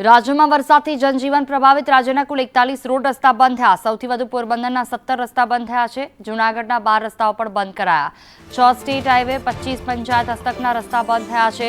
રાજ્યમાં વરસાદથી જનજીવન પ્રભાવિત. રાજ્યના કુલ એકતાલીસ રોડ રસ્તા બંધ થયા. સૌથી વધુ પોરબંદરના સત્તર રસ્તા બંધ થયા છે. જૂનાગઢના બાર રસ્તાઓ પણ બંધ કરાયા. છ સ્ટેટ હાઈવે, પચીસ પંચાયત હસ્તકના રસ્તા બંધ થયા છે.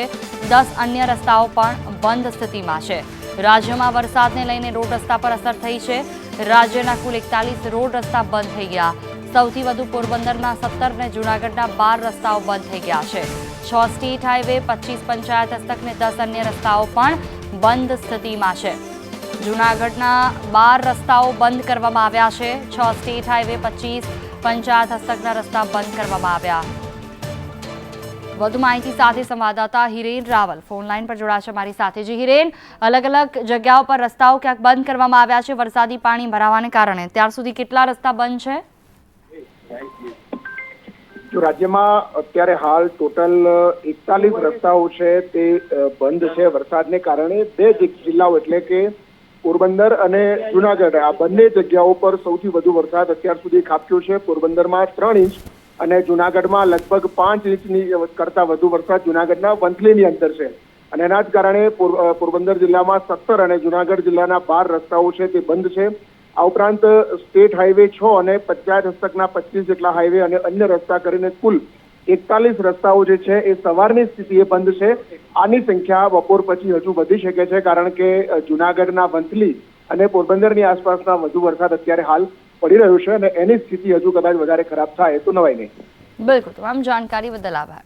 દસ અન્ય રસ્તાઓ પણ બંધ સ્થિતિમાં છે. રાજ્યમાં વરસાદને લઈને રોડ રસ્તા પર અસર થઈ છે. રાજ્યના કુલ એકતાલીસ રોડ રસ્તા બંધ થઈ ગયા. સૌથી વધુ પોરબંદરના સત્તર ને જૂનાગઢના બાર રસ્તાઓ બંધ થઈ ગયા છે. છ સ્ટેટ હાઈવે, પચીસ પંચાયત હસ્તક ને દસ અન્ય રસ્તાઓ પણ બંધ સ્થિતિમાં છે. જૂનાગઢના બાર રસ્તાઓ બંધ કરવામાં આવ્યા છે. છ સ્ટેટ હાઈવે, પચીસ પંચાયત હસ્તકના રસ્તા બંધ કરવામાં આવ્યા. વધુ માહિતી સાથે સંવાદદાતા હિરેન રાવલ. ફોન લાઈન પર જોડાશે મારી સાથે. જે હિરેન, અલગ અલગ જગ્યાઓ પર રસ્તાઓ ક્યાંક બંધ કરવામાં આવ્યા છે? વરસાદી પાણી ભરાવાને કારણે. ત્યાર સુધી કેટલા રસ્તા બંધ છે? રાજ્યમાં અત્યારે હાલ ટોટલ એકતાલીસ રસ્તાઓ છે તે બંધ છે વરસાદને કારણે. બે જિલ્લાઓ એટલે કે પોરબંદર અને જુનાગઢ. આ બંને જગ્યાઓ પર સૌથી વધુ વરસાદ અત્યાર સુધી ખાબક્યો છે. પોરબંદરમાં ત્રણ ઇંચ અને જુનાગઢમાં લગભગ પાંચ ઇંચની કરતા વધુ વરસાદ જુનાગઢના વંથલીની અંદર છે. અને એના જ કારણે પોર- પોરબંદર જિલ્લામાં સત્તર અને જુનાગઢ જિલ્લાના બાર રસ્તાઓ છે તે બંધ છે. આ ઉપરાંત સ્ટેટ હાઈવે છ અને પંચાયત હસ્તકના પચીસ જેટલા હાઈવે અને અન્ય રસ્તા કરીને કુલ એકતાલીસ રસ્તાઓ જે છે એ સવારની સ્થિતિએ બંધ છે. આની સંખ્યા બપોર પછી હજુ વધી શકે છે કારણ કે જુનાગઢના વંથલી અને પોરબંદરની આસપાસના વધુ વરસાદ અત્યારે હાલ પડી રહ્યો છે અને એની સ્થિતિ હજુ કદાચ વધારે ખરાબ થાય તો નવાય નહીં. બિલકુલ, તમામ જાણકારી બદલ આભાર.